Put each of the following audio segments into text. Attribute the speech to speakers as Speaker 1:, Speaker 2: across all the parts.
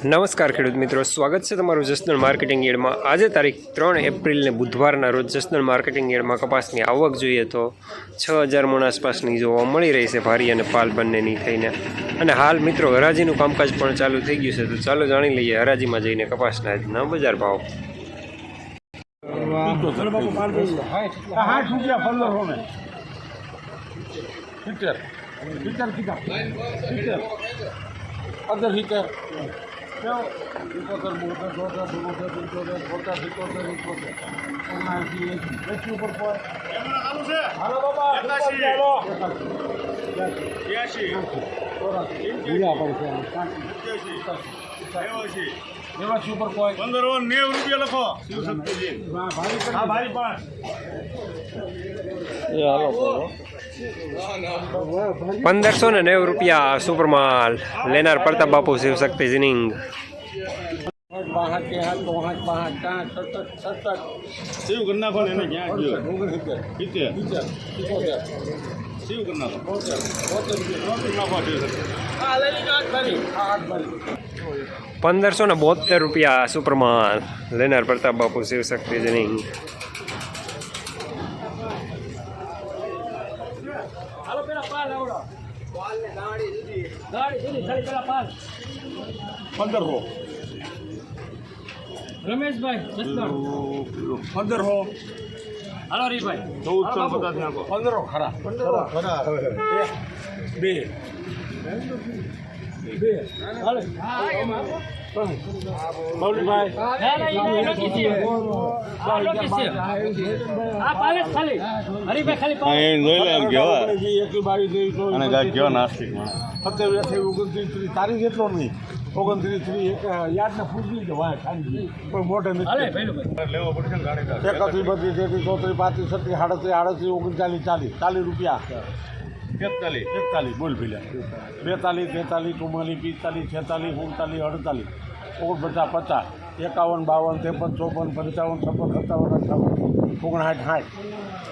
Speaker 1: નમસ્કાર ખેડૂત મિત્રો, સ્વાગત છે તમારું જસનલ માર્કેટિંગ યાર્ડમાં આજે તારીખ ત્રણ એપ્રિલને બુધવારના રોજ જસનલ માર્કેટિંગ યાર્ડમાં કપાસની આવક જોઈએ તો છ હજાર મણ આસપાસની જોવા મળી રહી છે ભારી અને પાલ બંનેની થઈને. અને હાલ મિત્રો, હરાજીનું કામકાજ પણ ચાલુ થઈ ગયું છે, તો ચાલો જાણી લઈએ હરાજીમાં જઈને કપાસના આજના બજાર ભાવ.
Speaker 2: સિત્તેર સિત્તેર સિત્તેર સિત્તેર ઇકોતેર બોતેર ચોતેર ચુમ્મોતેર પંચોતેર છોતેર સિત્તોતેર ઇકોતેર ઓગણસી એસી એસી ઉપર કોઈ હાલો બાબા એકાસી એવાસી ઉપર કોઈ.
Speaker 3: પંદર નેવું રૂપિયા લખો. હા ભાઈ પાંચ.
Speaker 1: પંદરસો ને નેવું રૂપિયા સુપરમાલ. લેનાર પ્રતાપ બાપુ શિવશક્તિ જીનિંગ.
Speaker 3: શિવ કરી નાખો ને એને ક્યાં ગયો?
Speaker 2: ઓગણસિત્તેર
Speaker 3: સિત્તેર
Speaker 2: સિત્તેર સિત્તોતેર
Speaker 3: શિવ કરી નાખો
Speaker 2: બોતેર બોતેર રૂપિયા
Speaker 3: નાખો શિવ શક્તિ.
Speaker 2: આ લઈ લીધો આઠ ભરી આ આઠ ભરી
Speaker 1: પંદરસો ને બોતેર રૂપિયા સુપરમાલ. લેનાર પ્રતાપ બાપુ શિવશક્તિ જીનિંગ
Speaker 2: હાલો પેલા પાલ આવડો ગાડી સુધી ખાલી પેલા પાલ
Speaker 3: પંદરસો
Speaker 2: રમેશભાઈ
Speaker 3: પંદરસો
Speaker 2: હાલો રીભાઈ
Speaker 3: ચૌદસો પચાસ
Speaker 2: પંદરો ખરા. પંદરો ખરા. બે. બે. હાલે. મૌલીભાઈ. એકલી બારી જેવી તો
Speaker 3: અને ગાય ગયો નાસ્તિક
Speaker 2: સત્યાવીસ અઠાવીસ ઓગણત્રીસ ત્રીસ તારીખ એટલો નહીં. ઓગણત્રીસ ત્રીસ એક યાદને પૂછવી કે વાય ખાલી પણ મોઢે નથી.
Speaker 3: લેવો પડશે ગાડી
Speaker 2: એકત્રીસ બત્રીસ તેત્રીસ ચોત્રીસ પાંત્રીસ છત્રીસ સાડત્રીસ આડત્રીસ ઓગણચાલીસ ચાલીસ. ચાલીસ રૂપિયા.
Speaker 3: તેતાલીસ
Speaker 2: એકતાલીસ બોલ ભીલા બેતાલીસ તેતાલીસ ચુમ્માલીસ પિસ્તાલીસ છેતાલીસ ઉનતાલીસ અડતાલીસ. ઓગણપચાસ પચાસ. એકાવન બાવન ત્રેપન ચોપન પંચાવન છપ્પન સત્તાવન અઠાવન ઓગણસાઠ સાઠ.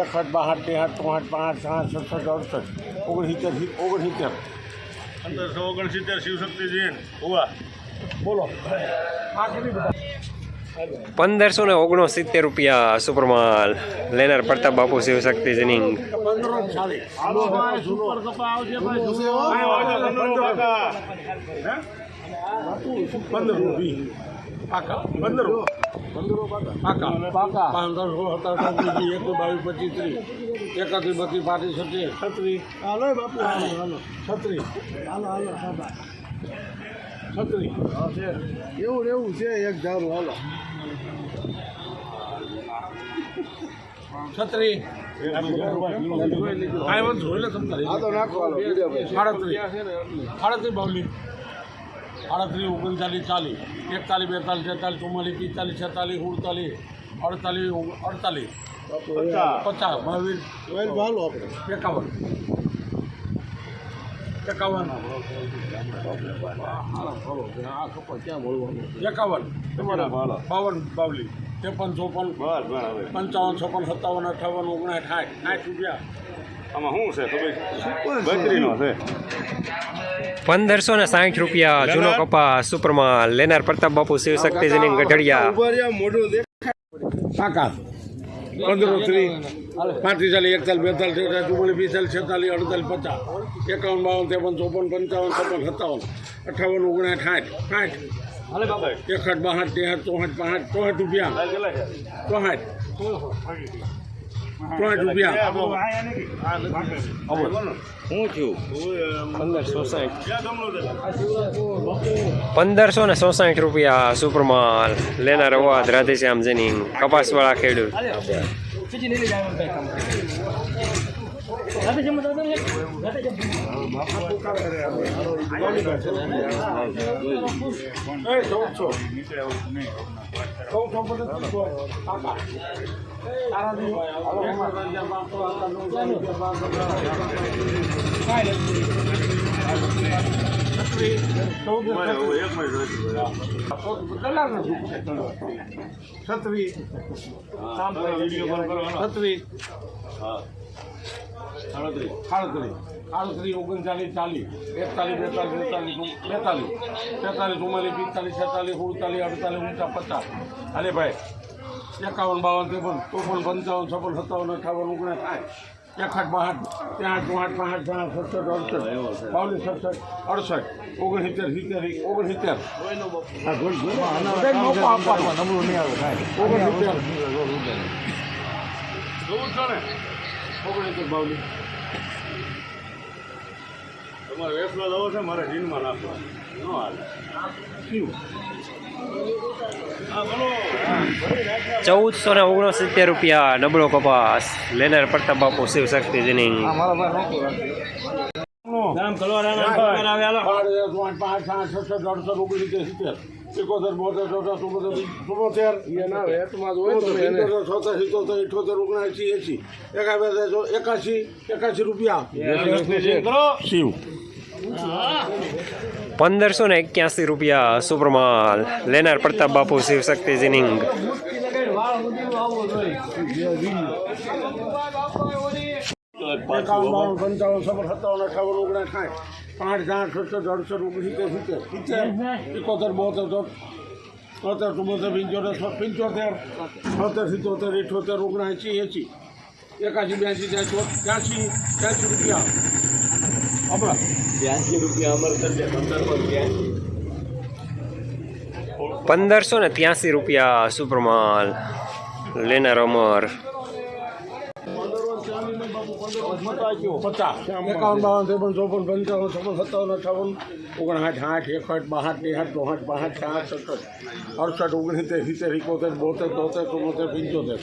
Speaker 2: એકસઠ બાસઠ તેસઠ ચોસઠ પાંચ સાઠ સડસઠ અડસઠ. ઓગણસિત્તેર ઓગણસિત્તેર.
Speaker 3: પંદરસો ઓગણસિત્તેર શિવશક્તિ જૈન ઉવા.
Speaker 2: બોલો. આ કેટલી બધા?
Speaker 1: પંદરસો ને ઓગણસિત્તેર રૂપિયા સુપરમાલ. લેનાર પ્રતાપ બાપુ શિવશક્તિ જીનિંગ.
Speaker 2: પંદરો ને ચાલીસ સુપર કપા આવશે પંદરો વીસ પાકા પંદરો પંદરો પાકા પાકા પંદરસો સત્તર અઠાવીસ એક બાવીસ પચીસ ત્રીસ એકત્રીસ બત્રીસ પાંત્રીસ છત્રીસ છત્રીસ હાલો બાપુ હાલો હાલો. છત્રીસ હાલો હાલો બાબા છત્રીસ એવું એવું છે એક ધારું હાલો. છત્રી. સાડત્રીસ. બાવલી. સાડત્રીસ ઓગણચાલીસ ચાલીસ. એકતાલીસ બેતાલીસ તેતાલીસ ચુમ્માલીસ પિસ્તાલીસ છેતાલીસ ઉડતાલીસ અડતાલીસ અડતાલીસ પચાસ. બાવીસ એકાવન. એકાવન. એકાવન. બાવન બાવલી. ત્રેપન ચોપન. પંચાવન છપ્પન સત્તાવન અઠાવન ઓગણાઠ સાઠ સાઠ રૂપિયા.
Speaker 3: આમાં શું છે?
Speaker 1: પંદરસો ને સાઠ રૂપિયા જૂનો કપાસ સુપરમાં લેનાર પ્રતાપ બાપુ શિવ શક્તિજીની ગઢડિયા
Speaker 2: કાકા પંદરો ત્રીસ. પાંત્રીસ ચાલીસ એકતાલીસ બેતાલીસ તેતાલીસ ચુમ્માલીસ પિસ્તાલીસ છેતાલીસ અડતાલીસ પચાસ. એકાવન બાવન ત્રેપન ચોપન પંચાવન છપ્પન સત્તાવન અઠાવન ઓગણસાઠ સાઠ સાઠ. એકસઠ બાસઠ તેસઠ ચોસઠ પાંસઠ ચોસઠ રૂપિયા. ચોસઠ ચોસઠ રૂપિયા.
Speaker 3: હું થયું
Speaker 1: પંદરસો સાઠ. પંદરસો ને સોસાઠ રૂપિયા સુપરમાલ. લેનાર અવાજ રાધેશ્યામ જેની કપાસવાળા ખેડૂત.
Speaker 2: એ ચૌદસો ચૌદસો પચાસ કાકા તારાથી એક હજાર પાંચસો હતા, નવ હજાર પાંચસો હતા. કાંઈ નથી. છત્રી, ચૌદ કલાક નથી છત્રી છત્રી સાડત્રીસ સાડત્રીસ ઓગણચાલીસ ચાલીસ એકતાલીસ બેતાલીસ બેતાલીસ બેતાલીસ તેતાલીસ ચુમ્માલીસ પિસ્તાલીસ છેતાલીસ સુડતાલીસ અડતાલીસ ઊંચા પચાસ અરે ભાઈ એકાવન બાવન ત્રેપન ચોપન પંચાવન છપ્પન સત્તાવન અઠાવન ઓગણીસ સાઠ એકસઠ બાસઠ ત્યાં ચોસઠ પાંસઠ છાસઠ સડસઠ અડસઠ. બાવલીસ સડસઠ અડસઠ ઓગણસિત્તેર સિત્તેર ઓગણસિત્તેર. ઓગણસિત્તેર. ઓગણસિત્તેર બાવલીસ
Speaker 3: તમારે વેસલો દવો છે મારે જીનમાં નાખવા. ન હાલે.
Speaker 1: ચૌદસો ને ઓગણસિત્તેર રૂપિયા નબળો કપાસ. લેનાર પ્રતાપ બાપુ શિવ શક્તિ જીનિંગ
Speaker 3: નામ
Speaker 2: પાંચ પાંચ સાત સત્તર અડસઠ ઓગણસિત્તેર સિત્તેર બોતેર ચોતેર ચુમ્મોતેર ચુમ્મોતેર છોતેર સિત્તોતેર ઇઠોતેર ઓગણસી એસી. એકાશી એકાશી રૂપિયા શિવ.
Speaker 1: પંદરસો ને એક્યાસી રૂપિયા સુપ્રમાલ લેનાર પ્રતાપ બાપુ શિવશક્તિ જીનિંગ
Speaker 2: એકાવન પંચાવન સત્તાવન અઠાવન ઓગણીસ સાઠ પાંચ સાઠ સત્તર અડસઠ ઓગણસિત્તેર સિત્તેર સિત્તેર એકોતેર બોતેર તોતેર ચુમ્મોતેર પંચોતેર પંચોતેર છોતેર સિત્તોતેર ઇઠોતેર ઓગણએંસી એંસી એકાશી બ્યાસી ત્યાંસી ત્યાંસી ત્યાંસી રૂપિયા હમણાં
Speaker 1: પંદરસો ને ત્યાસી રૂપિયા સુપ્રમાલ લેનાર અમર.
Speaker 2: પચાસ. એકાવન બાવન ત્રેપન ચોપન પંચાવન છપ્પન સત્તાવન અઠાવન ઓગણસાઠ સાઠ એકસઠ બાસઠ ત્રેસઠ ચોસઠ બાસઠ સાઠ સત્તર અડસઠ ઓગણસિત્તેર સિત્તેર એકોતેર બોતેર તોતેર ચુમ્મોતેર પંચોતેર.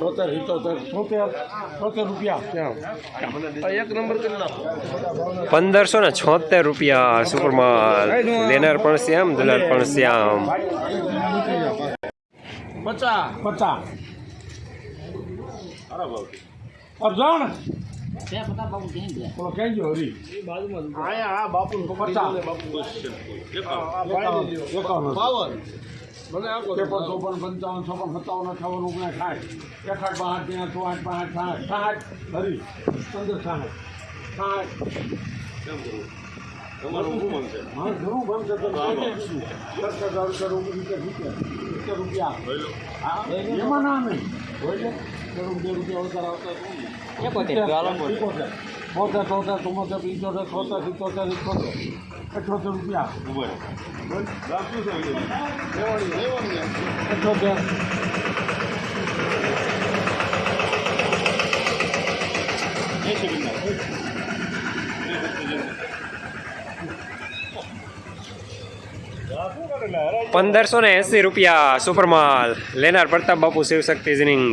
Speaker 2: છોતેર સિત્તોતેર. છોતેર. છોતેર રૂપિયા. એક નંબર કરી નાખો.
Speaker 1: પંદરસો ને છોતેર રૂપિયા સુપરમાલ. લેનાર પણ શ્યામ દલાલ પણ શ્યામ.
Speaker 2: પચાસ. પચાસ. અર્જણ! બોલો ક્યાં ગયો હરી?
Speaker 3: આયા આ બાપુ
Speaker 2: પચાસ. બાવન ત્રેપન ચોપન પંચાવન છપ્પન સત્તાવન અઠાવન ઓગણીસ સાઠ. એકસઠ બાસઠ ત્યાં ચોસઠ પાંસઠ સાઠ. સાઠ. હરી. પંદર સાઠ. સાઠ.
Speaker 3: તમારું શું બનશે
Speaker 2: હા ઘણું બનશે ઓગણીસ સિત્તેર સિત્તેર રૂપિયા હા. એમાં ના નહીં હોય રૂપિયા ચોતેર ચુમ્મોતેર પંચોતેર છોતેર સિત્તોતેર ઇકોતેર અઠોતેર રૂપિયા અઠોતેર
Speaker 1: પંદરસો ને એસી રૂપિયા સુપરમાલ લેનાર પ્રતાપ બાપુ શિવ શક્તિ જીનિંગ